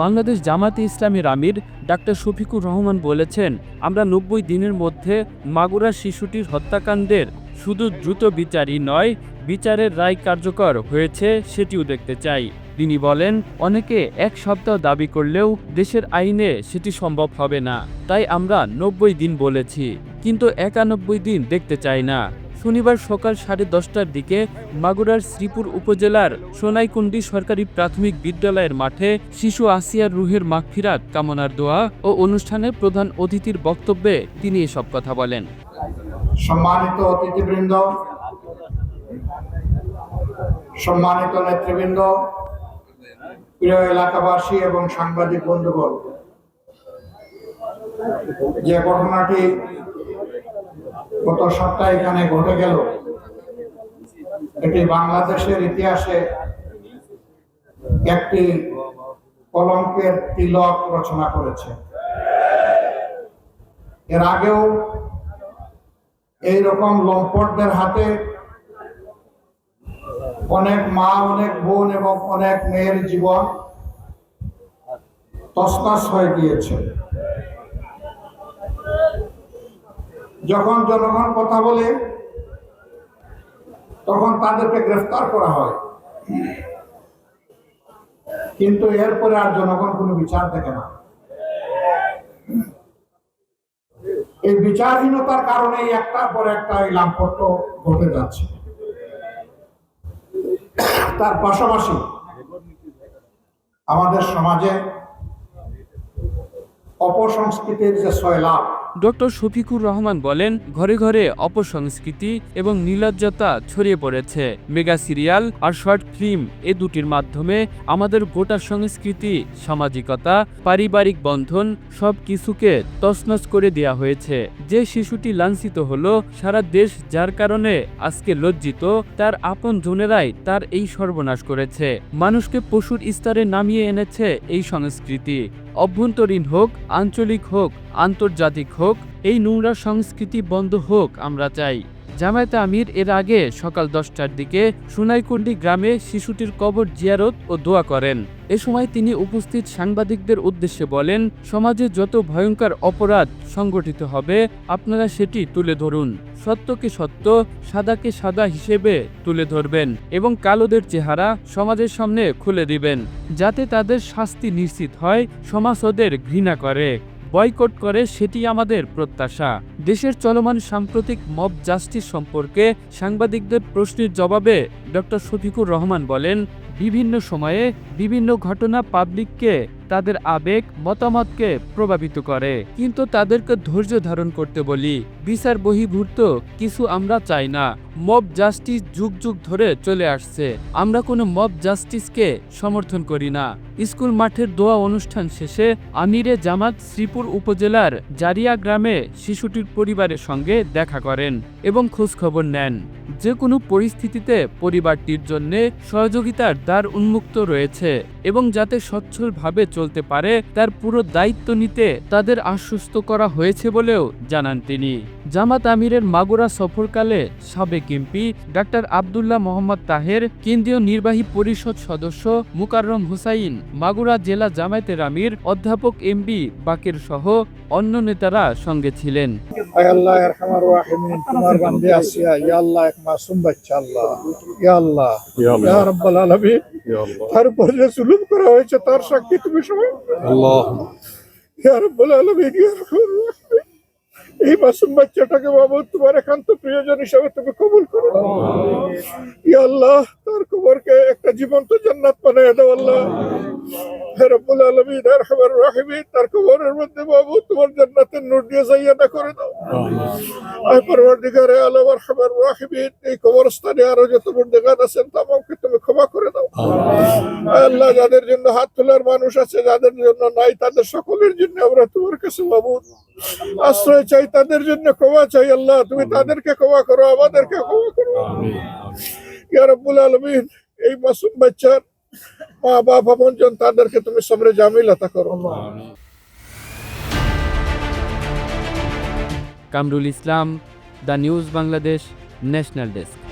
বাংলাদেশ জামাতে ইসলামের আমির ডাক্তার শফিকুর রহমান বলেছেন, আমরা নব্বই দিনের মধ্যে মাগুরা শিশুটির হত্যাকাণ্ডের শুধু দ্রুত বিচারই নয়, বিচারের রায় কার্যকর হয়েছে সেটিও দেখতে চাই। তিনি বলেন, অনেকে এক সপ্তাহ দাবি করলেও দেশের আইনে সেটি সম্ভব হবে না, তাই আমরা নব্বই দিন বলেছি, কিন্তু একানব্বই দিন দেখতে চাই না। শনিবার সকাল সাড়ে দশটার দিকে মাগুরার শ্রীপুর উপজেলার সোনাইকুন্ডি সরকারি প্রাথমিক বিদ্যালয়ের মাঠে শিশু আসিয়ার রুহের মাগফিরাত, কামনার দোয়া ও অনুষ্ঠানে প্রধান অতিথির বক্তব্যে তিনি এসব কথা বলেন। সম্মানিত অতিথিবৃন্দ, সম্মানিত নেতৃবৃন্দ, প্রিয় এলাকাবাসী এবং সাংবাদিক বন্ধুগণ, যে ঘটনাটি গত সপ্তাহে এখানে ঘটে গেল। এটি বাংলাদেশের ইতিহাসে একটি কলঙ্কের তিলক রচনা করেছে। এর আগেও এই রকম লম্পটদের হাতে অনেক মা, অনেক বোন এবং অনেক মেয়ের জীবন তসনাস হয়ে গিয়েছে। যখন জনগণ কথা বলে, তখন তাদেরকে গ্রেফতার করা হয়। কিন্তু এরপরে আর জনগণ কোনো বিচার দেখে না। এই বিচারহীনতার কারণে একটার পর একটা এই লাম্পট্য ঘটে যাচ্ছে। তার পাশাপাশি আমাদের সমাজে অপসংস্কৃতির যে সয়লাভ ডক্টর শফিকুর রহমান বলেন, ঘরে ঘরে অপসংস্কৃতি এবং নীলজ্জতা ছড়িয়ে পড়েছে। মেগা সিরিয়াল আর শর্ট ফিল্ম এ দুটির মাধ্যমে আমাদের গোটা সংস্কৃতি, সামাজিকতা, পারিবারিক বন্ধন সব কিছুকে তছনছ করে দেয়া হয়েছে। যে শিশুটি লাঞ্ছিত হলো, সারা দেশ যার কারণে আজকে লজ্জিত, তার আপন জনেরাই তার এই সর্বনাশ করেছে। মানুষকে পশুর স্তরে নামিয়ে এনেছে এই সংস্কৃতি। অভ্যন্তরীণ হোক আঞ্চলিক হোক আন্তর্জাতিক হোক এই নোংরা সংস্কৃতি বন্ধ হোক, আমরা চাই। জামায়াতে আমির এর আগে সকাল দশটার দিকে সুনাইকুণ্ডি গ্রামে শিশুটির কবর জিয়ারত ও দোয়া করেন। এ সময় তিনি উপস্থিত সাংবাদিকদের উদ্দেশ্যে বলেন, সমাজে যত ভয়ঙ্কর অপরাধ সংগঠিত হবে, আপনারা সেটি তুলে ধরুন। সত্যকে সত্য, সাদাকে সাদা হিসেবে তুলে ধরবেন এবং কালোদের চেহারা সমাজের সামনে খুলে দিবেন, যাতে তাদের শাস্তি নিশ্চিত হয় সমাজ ওদের ঘৃণা করে। বয়কট করে সেটি আমাদের প্রত্যাশা। দেশের চলমান সাম্প্রতিক মব জাস্টিস সম্পর্কে সাংবাদিকদের প্রশ্নের জবাবে ডক্টর শফিকুর রহমান বলেন, বিভিন্ন সময়ে বিভিন্ন ঘটনা পাবলিককে তাদের আবেগ, মতামতকে প্রভাবিত করে। কিন্তু তাদেরকে ধৈর্য ধারণ করতে বলি, বিচার বহির্ভূত কিছু আমরা চাই না। মব জাস্টিস যুগ যুগ ধরে চলে আসছে। আমরা কোনো মব জাস্টিসকে সমর্থন করি না। স্কুল মাঠের দোয়া অনুষ্ঠান শেষে আমিরে জামাত শ্রীপুর উপজেলার জারিয়া গ্রামে শিশুটির পরিবারের সঙ্গে দেখা করেন এবং খোঁজখবর নেন। যে কোনো পরিস্থিতিতে পরিবারটির জন্য সহযোগিতার দ্বার উন্মুক্ত রয়েছে এবং যাতে সচ্ছলভাবে চলতে পারে, তার পুরো দায়িত্ব নিতে তাদের আশ্বস্ত করা হয়েছে বলেও জানান তিনি। জামাত আমিরের মাগুরা সফরকালে সাবেক এমপি ডাক্তার আবদুল্লাহ মোহাম্মদ তাহের, কেন্দ্রীয় নির্বাহী পরিষদ সদস্য মুকাররম হুসাইন, মাগুরা জেলা জামায়াতের আমির অধ্যাপক এমবি বাকের সহ অন্য নেতারা সঙ্গে ছিলেন। আল্লাহ আরহামার রাহিমিন তোমার বান্দে আসিয়া ইয়া আল্লাহ এক মাসুম বাচ্চা আল্লাহ। ইয়া আল্লাহ। ইয়া। আলামিন। ইয়া আল্লাহ। তার উপর যে জুলুম করা হয়েছে তার সাক্ষী তুমি সবাই। আল্লাহ। ইয়া রাব্বাল আলামিন ইয়া রাব্বাল এই মাসুম বাচ্চাটাকে বাবু তোমার একান্ত প্রিয়জন হিসাবে তুমি কবুল করো। ইয়া আল্লাহ কবরকে একটা জান্নাত বানিয়ে দাও আল্লাহ। রব্বুল আলামিন আরহামার রাহিমিন তার কবরের মধ্যে বাবু তোমার জান্নাতের নূর দিয়ে জাইয়ানা করে দাও। আয় পরবর্তীকারে আলম আরহামার রাহিমিন এই কবরস্থানে আরও যত বন্দেগান আছেন তামামকে তুমি ক্ষমা করে দাও। আল্লাহ যাদের জন্য হাত তোলার মানুষ আছে যাদের জন্য নাই তাদের সকলের জন্য আমরা তোমার কাছে বাবু আশ্রয় চাই তাদের জন্য ক্ষমা চাই আল্লাহ তুমি তাদেরকে ক্ষমা করো আমাদেরকে ক্ষমা করো। ইয়া রব্বুল আলমিন এই মাসুম বাচ্চার মা বাপ আপনজন, তাদেরকে তুমি সবরে জামিলাতা করো। Kamrul Islam, the news Bangladesh national desk.